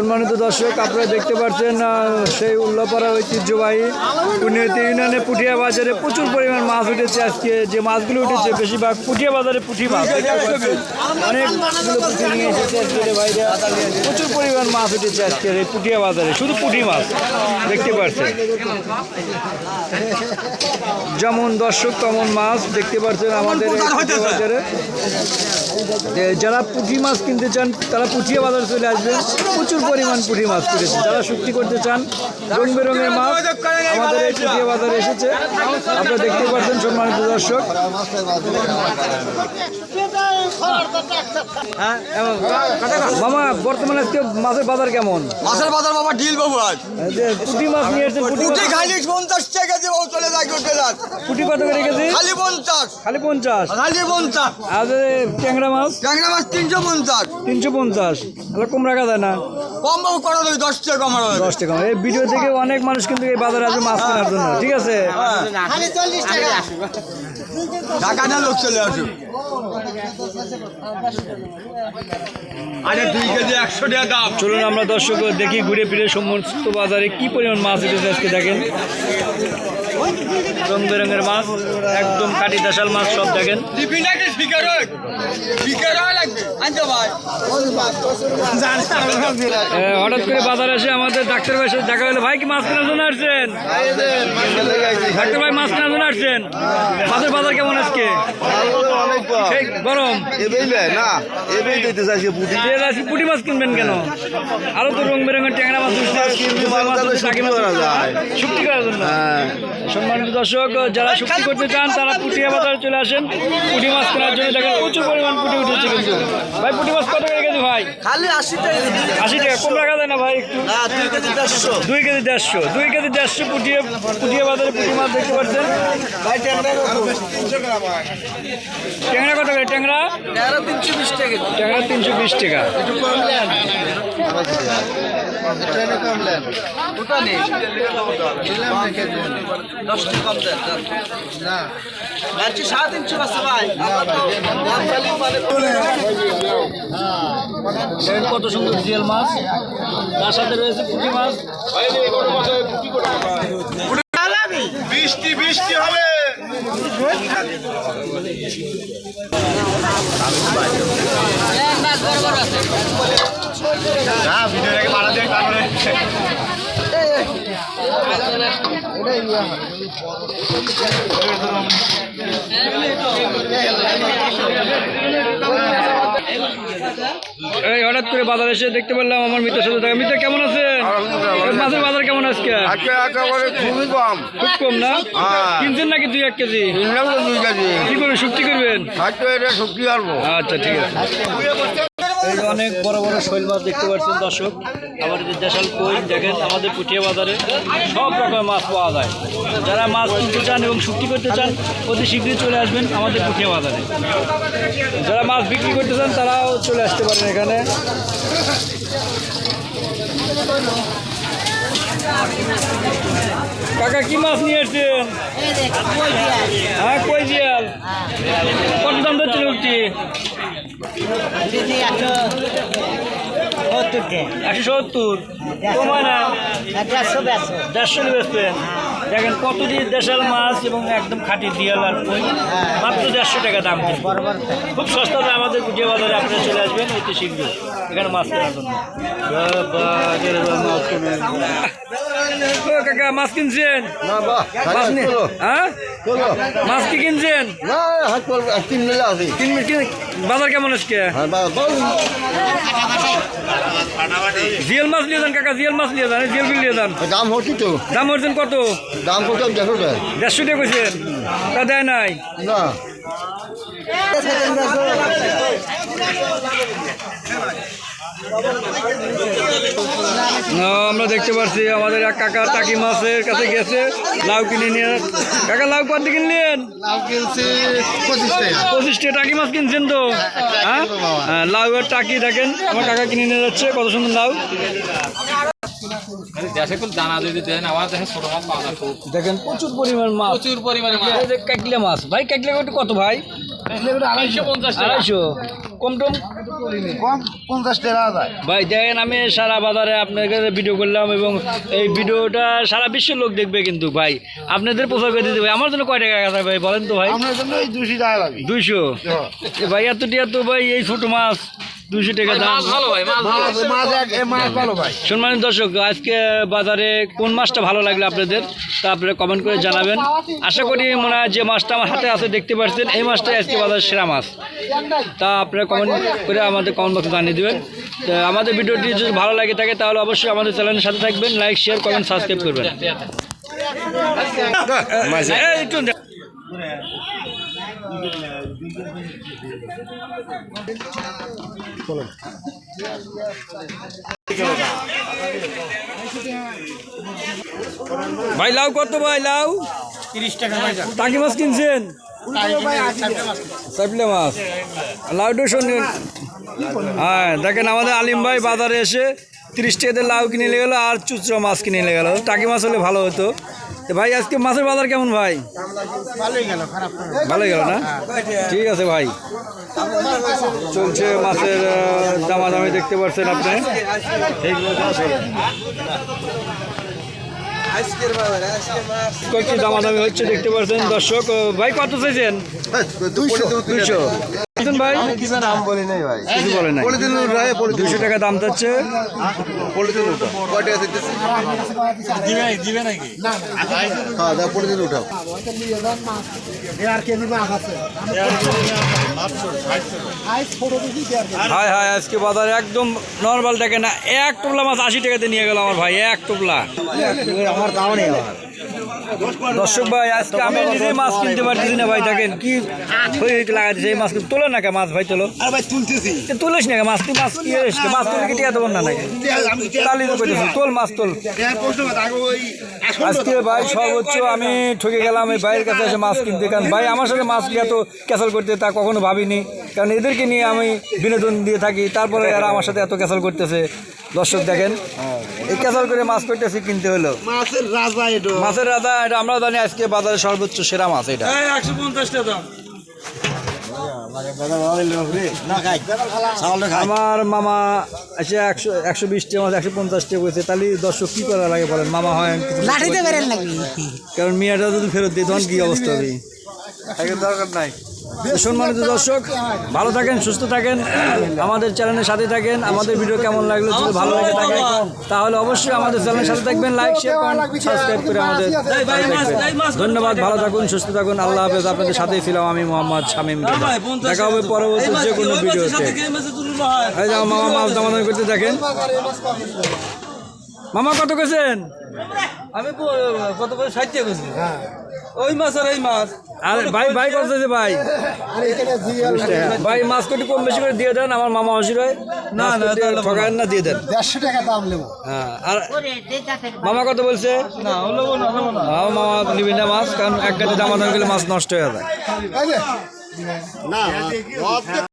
সম্মানিত দর্শক, আপনারা দেখতে পাচ্ছেন সেই উল্লাপাড়া ঐতিহ্যবাহী পুণ্যতি ইউনিয়নে পুঠিয়া বাজারে প্রচুর পরিমাণ মাছ উঠেছে আজকে। যে মাছগুলো উঠেছে, বেশিরভাগ পুঠিয়া বাজারে পুঁটি মাছ। অনেকগুলো নিয়ে এসেছে আজকে রে ভাইরা। প্রচুর পরিমাণ মাছ উঠেছে আজকে এই পুঠিয়া বাজারে, শুধু পুঁটি মাছ, দেখতে পাচ্ছেন। যেমন দর্শক, তেমন মাছ, দেখতে পাচ্ছেন আমাদের বাজারে। যে যারা পুঁটি মাছ কিনতে চান তারা পুঠিয়া বাজার চলে আসবেন। প্রচুর পরিমাণ পুঁটি মাছ করেছে যারা শুক্তি করতে চান রং বেরঙের মাছ আমাদের এই পুঠিয়া বাজারে এসেছে। আপনারা দেখতে পাচ্ছেন সম্মানিত দর্শক। হ্যাঁ মামা বর্তমানে আজকে মাছের বাজার কেমন? মাছের বাজার বাবা ডিল বাবু আজ। পুঁটি মাছ নিয়ে এসেছেন পুঁটি পুঁটি মাছ- খালি পঞ্চাশ টাকা দিয়ে চলে যায় পুঁটি কত করে কেজি? খালি পঞ্চাশ। খালি পঞ্চাশ। খালি পঞ্চাশ। আর এই ট্যাংরা মাছ ট্যাংরা মাছ তিনশো পঞ্চাশ তিনশো পঞ্চাশ তাহলে কম রাখা যায় না কম করা দেবে দশ টাকা কমার দশ টাকা এই ভিডিও থেকে অনেক মানুষ কিন্তু এই বাজারে আসবে মাছ কেনার জন্য ঠিক আছে ঢাকা না লোক চলে আসুক টাকা চলুন আমরা দর্শক দেখি ঘুরে ফিরে সমস্ত বাজারে কি পরিমাণ মাছ উঠেছে আজকে দেখেন। রং বেরঙের মাছ একদম কাটি দেশাল মাছ সব দেখেন। হঠাৎ করে বাজারে এসে আমাদের ডাক্তার ভাই দেখা হলো। ভাই কি মাছ কেনার জন্য আসছেন? ডাক্তার ভাই মাছ কেনার জন্য আসছেন। মাছের বাজার কেমন আজকে? সেই গরম? না এবেই দিতে চাইছে বুদ্ধি যে আজকে পুঁটি মাছ কিনবেন কেন? আরও তো রং বেরঙের ট্যাংরা মাছ টাকি। শুক্তি করার জন্য। সম্মানিত দর্শক যারা শুক্তি করতে চান তারা পুটিয়া বাজারে চলে আসেন। পুঁটি মাছ কেনার জন্য দেখেন প্রচুর পরিমাণ পুঁটি উঠেছে কিন্তু। ভাই পুঁটি মাছ কত করে কেজি ভাই? খালি আশি টাকা আশি টাকা কম রাখা যায় না ভাই একটু? হ্যাঁ দুই কেজি দেড়শো। দুই কেজি দেড়শো দুই কেজি দেড়শো পুটিয়ে পুটিয়া বাজারে পুঁটি মাছ দেখতে পাচ্ছেন ভাই ট্যাংরা ট্যাংরা কত করে? ট্যাংরা? তিনশো বিশ টাকা ট্যাংরা তিনশো বিশ টাকা। কত সুন্দর জিয়াল মাছ? তার সাথে রয়েছে পুঁটি মাছ। না ভিডিওটাকে পাড়া দিয়ে কারণে এটাই এই হঠাৎ করে বাজারে এসে দেখতে পেলাম আমার মিত্রের সাথে দেখা। মিত্র কেমন আছে মাছের বাজার কেমন আজকে? খুবই কম। খুব কম না? হ্যাঁ। কিনছেন নাকি দুই এক কেজি? দুই কেজি। কি করবেন শুক্তি করবেন? আচ্ছা ঠিক আছে। এই যে অনেক বড় বড় শৈল মাছ দেখতে পাচ্ছেন দর্শক। আবার যে দেশাল কই দেখেন আমাদের পুঠিয়া বাজারে সব রকমের মাছ পাওয়া যায়। যারা মাছ কিনতে চান এবং শুক্তি করতে চান অতি শীঘ্রই চলে আসবেন আমাদের পুঠিয়া বাজারে। যারা মাছ বিক্রি করতে চান তারাও চলে আসতে পারেন এখানে। কাকা কি মাছ নিয়ে এসছেন হ্যাঁ কই জিয়াল কত দাম দিচ্ছেন উঠছি একশো সত্তর? কমায় না? দেড়শো বেচবেন দেখেন কত দিয়ে দেশাল মাছ এবং একদম খাঁটি দিয়াল আর কই? মাত্র দেড়শো টাকা দাম। খুব সস্তা আমাদের যে বাজারে আপনারা চলে আসবেন। অতি শীঘ্র এখানে মাছ কেনার জন্য। কাকা মাছ কিনছেন? মাছ নি- মাছ কি কিনছেন? না হাত পর তিন মিলে আছে তিন মিনিট কিনে- বাজার কেমন আজকে? হ্যাঁ জিয়াল মাছ নিয়ে যান কাকা জিয়াল মাছ নিয়ে যান জিয়াল বিল নিয়ে যান। দাম হচ্ছে তো। দাম হচ্ছেন কত? দাম কত দেখো তো দেড়শো টাকা কইছেন? তা দেয় নাই? না, আমরা দেখতে পাচ্ছি আমাদের এক কাকা টাকি মাছের কাছে গেছে লাউ কিনে নিয়ে। কাকা লাউ কত কিনলেন টাকা টাকি মাছ কিনছেন তো? হ্যাঁ? হ্যাঁ, লাউ আর টাকি দেখেন আমার কাকা কিনে নিয়ে যাচ্ছে কত সুন্দর লাউ। দেশে কোন দানা যদি দেন আমার দেখে ছোট মাছ পাওয়া যায় দেখেন প্রচুর পরিমাণ মাছ। প্রচুর পরিমাণে মাছ। কাকলে মাছ। ভাই কাকলে কত ভাই? আড়াইশো পঞ্চাশ আড়াইশো। কম টম? কম পঞ্চাশ টাকা যায়। ভাই দেখেন আমি সারা বাজারে আপনার কাছে ভিডিও করলাম এবং এই ভিডিওটা সারা বিশ্বের লোক দেখবে কিন্তু ভাই। আপনাদের প্রচার করে দিতে ভাই আমার জন্য কয় টাকা ভাই? বলেন তো ভাই। আপনার জন্য দুশো টাকা দুইশো? ভাই এত টিয়া তো ভাই এই ছোট মাছ। দুইশো টাকা দাম মাছ ভালো ভাই মাছ ভালো। মাছ মাছ এক- এ মাছ ভালো ভাই। সম্মানিত দর্শক আজকে বাজারে কোন মাছটা ভালো লাগল আপনাদের তা আপনারা কমেন্ট করে জানাবেন। আশা করি মনে হয় যে মাছটা আমার হাতে আছে দেখতে পাচ্ছেন এই মাছটাই আজকে বাজারের সেরা মাছ। তা আপনারা কমেন্ট করে আমাদের কমেন্ট বক্সে জানিয়ে দেবেন। তো আমাদের ভিডিওটি যদি ভালো লাগে থাকে তাহলে অবশ্যই আমাদের চ্যানেলের সাথে থাকবেন লাইক শেয়ার কমেন্ট সাবস্ক্রাইব করবেন। ভাই, লাউ কত ভাই, লাউ? তিরিশ টাকা টাকি মাছ কিনছেন? সাইপলে মাছ। লাউটা শুনুন হ্যাঁ দেখেন আমাদের আলিম ভাই বাজারে এসে তিরিশ টাকাতে লাউ কিনে নিয়ে গেলো আর চুচড়ো মাছ কিনে নিয়ে গেলো। টাকি মাছ হলে ভালো হতো। তো ভাই আজকে মাছের বাজার কেমন ভাই? ভালোই গেল না। ঠিক আছে ভাই। চলছে মাছের দামাদামি দেখতে পাচ্ছেন আপনি। কয়েকটি দামাদামি হচ্ছে দেখতে পাচ্ছেন দর্শক। ভাই কত চাইছেন? দুইশো। ভাই? নাম বলি নাই ভাই? কিছু বলে নাই। পলিথিন রায় পলিথিন। দুশো টাকা দাম চাচ্ছে পলিথিন উঠাও কয়টা আছে হ্যাঁ দা পলিথিন উঠাও। আজকে বাজারে একদম নর্মাল টাকা না। এক টোপলা মাছ আশি টাকাতে নিয়ে গেল আমার ভাই এক টোপলা। আমার দাও নেই আমার। দর্শক ভাই আজকে আমি নিজে মাছ কিনতে পারতেছি না ভাই দেখেন। কি হয়ে লাগাইছে এই মাছ তোলো না কে মাছ ভাই তোলো। তুলতেছি। তুলিস না মাছ তুই মাছ কি? মাছ তুলে কি টিয়া দেবো না নাকি? তালি তো কইতেছি তোল মাছ তোল। আজকে ভাই সর্বোচ্চ আমি ঠকে গেলাম এই ভাইয়ের কাছে এসে মাছ কিনতে। কারণ ভাই আমার সাথে মাছ এত ক্যাসাল করতে তা কখনো ভাবিনি। কারণ এদেরকে নিয়ে আমি বিনোদন দিয়ে থাকি তারপরে এরা আমার সাথে এত ক্যাসাল করতেছে। দর্শক দেখেন এই ক্যাসাল করে মাছ করতেছি কিনতে হলো। মাছের রাজা মাছের রাজা এটা আমরা জানি আজকে বাজারে সর্বোচ্চ সেরা মাছ এটা। আমার মামা এসে একশো একশো বিশ টাকা মাছ একশো পঞ্চাশ টাকা করেছে তাহলে দর্শক কি করা লাগে বলেন মামা হয় কারণ মেয়েটা যদি ফেরত দিই তখন কি অবস্থা হবে? দরকার নাই। সম্মানিত দর্শক ভালো থাকেন সুস্থ থাকেন আমাদের চ্যানেলের সাথে থাকেন আমাদের ভিডিও কেমন লাগল যদি ভালো লেগে থাকে তাহলে অবশ্যই আমাদের চ্যানেলের সাথে থাকবেন লাইক শেয়ার করেন সাবস্ক্রাইব করে আমাদের ধন্যবাদ ভালো থাকুন সুস্থ থাকুন আল্লাহ হাফেজ। আপনাদের সাথেই ছিলাম আমি মোহাম্মদ শামীম দেখা হবে পরবর্তী যে কোনো ভিডিওতে। মামা মাছ দামাদামি করতে দেখেন। মামা কত কেছেন আমি কত করে ষাট টাকা করছি ওই মাছ আর এই মাছ আর ভাই ভাই কত আছে ভাই। ভাই মাছ কোটি কম বেশি করে দিয়ে দেন আমার মামা হাসির হয়। না না ঠকান না দিয়ে দেন। দেড়শো টাকা দাম নেব। হ্যাঁ আর মামা কত বলছে? না হলো না হলো না। আমার মামা নিবি না মাছ কারণ এক গাছে দাম গেলে মাছ নষ্ট হয়ে যায় না